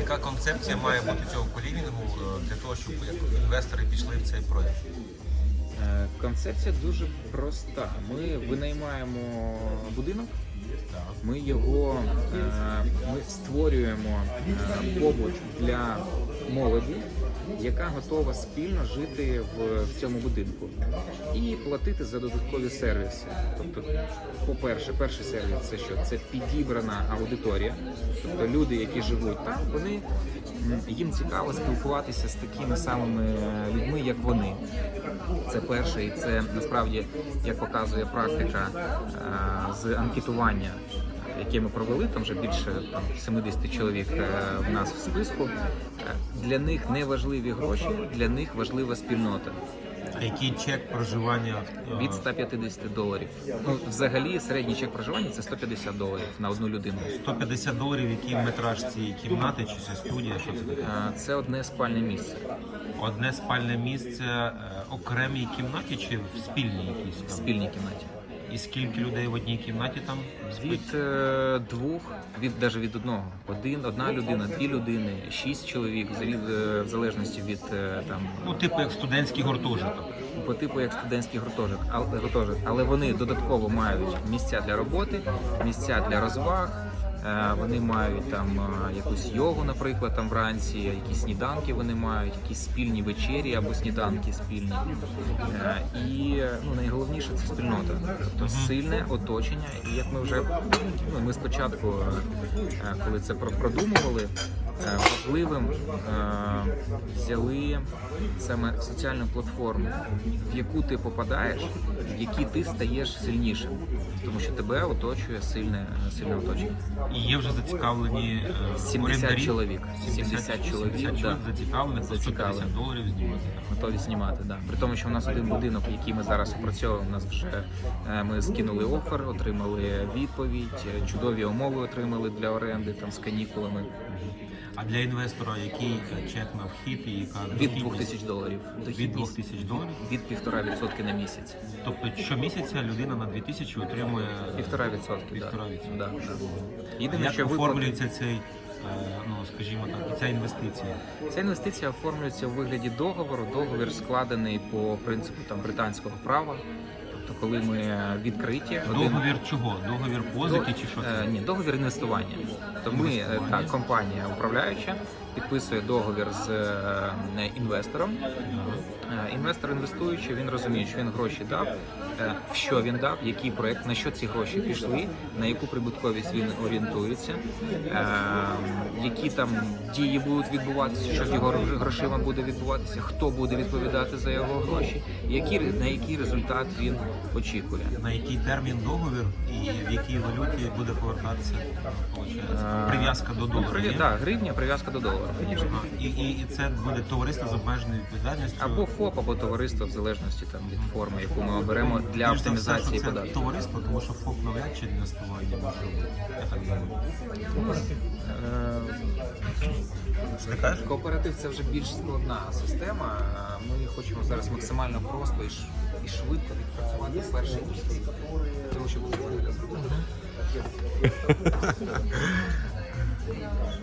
Яка концепція має бути цього колівінгу е, для того, щоб інвестори пішли в цей проект? Е, Концепція дуже проста. Ми винаймаємо будинок, ми його е, ми створюємо побут для молоді, яка готова спільно жити в, в цьому будинку і платити за додаткові сервіси. Тобто, по-перше, перший сервіс це що? Це підібрана аудиторія. Тобто люди, які живуть там, вони їм цікаво спілкуватися з такими самими людьми, як вони. Це перше, і це насправді, як показує практика е, з анкетування, яке ми провели, там вже більше там, 70 чоловік е, в нас в списку. Для них не важливі гроші, для них важлива спільнота. А який чек проживання е, Від 150 доларів. Ну, взагалі, середній чек проживання це 150 доларів на одну людину. 150 доларів, який метраж цієї кімнати, чи це студія, що це таке? Це одне спальне місце Одне спальне місце е, окремій кімнаті чи в спільній якійсь в спільній кімнаті. І скільки людей в одній кімнаті там? Від е, двох, від навіть від одного. Один, одна людина, дві людини, шість чоловік, від, е, в залежності від е, там Ну, типу як студентський гуртожиток. по типу як студентський гуртожиток, але гуртожиток. Але вони додатково мають місця для роботи, місця для розваг. Е, Вони мають там е, якусь йогу, наприклад, там вранці, якісь сніданки вони мають, якісь спільні вечері або сніданки спільні. Е, І ну найголовніше це спільнота, тобто сильне оточення. І як ми вже ну, ми спочатку, коли це про- продумували, важливим е, взяли саме соціальну платформу, в яку ти попадаєш, в якій ти стаєш сильнішим, тому що тебе оточує сильне, сильне оточення. І є вже зацікавлені е, 70 чоловік. 70 чоловік, 70 да. зацікавлених по 150 Зацікавлені. доларів знімати. Готові знімати, да. При тому, що в нас один будинок, який ми зараз опрацьовуємо, у нас вже е, ми скинули офер, отримали відповідь, е, чудові умови отримали для оренди там з канікулами А для інвестора який е, чек на вхід і яка від дохідність? 2000 доларів. від Дохідність 2000 доларів? від 1,5% на місяць. Тобто щомісяця людина на 2000 отримує Півтора відсотки, да. Півтора відсотки. Да, да. Єдине, як що виплати- оформлюється цей, е, ну скажімо так, ця інвестиція? Ця інвестиція оформлюється у вигляді договору. Договір складений по принципу там британського права. Тобто, коли ми відкриті, один- Договір чого? Договір позики чи що Е. Ні, договір інвестування. То ми та так, компанія управляюча підписує договір з е, інвестором. Е, Інвестор інвестуючи, він розуміє, що він гроші дав, е, в що він дав, який проект, на що ці гроші пішли, на яку прибутковість він орієнтується, які там дії будуть відбуватися, що з його грошима буде відбуватися, хто буде відповідати за його гроші, які на який результат він очікує. На який термін договір і в якій валюті буде повертатися прив'язка до долара? Да, гривня прив'язка до долара, звісно. І, і, і це буде товариство з обмеженою відповідальністю. Або ФОП, або товариство в залежності там від форми, яку ми оберемо для Більш за все, оптимізації що це податків. Товариство, тому що ФОП навряд чи інвестування може робити. Я так думаю. Що ти кажеш? Е, Кооператив це вже більш складна система. Е, Ми хочемо зараз максимально просто і, ш- і швидко відпрацювати перший рік. Тому що зробити.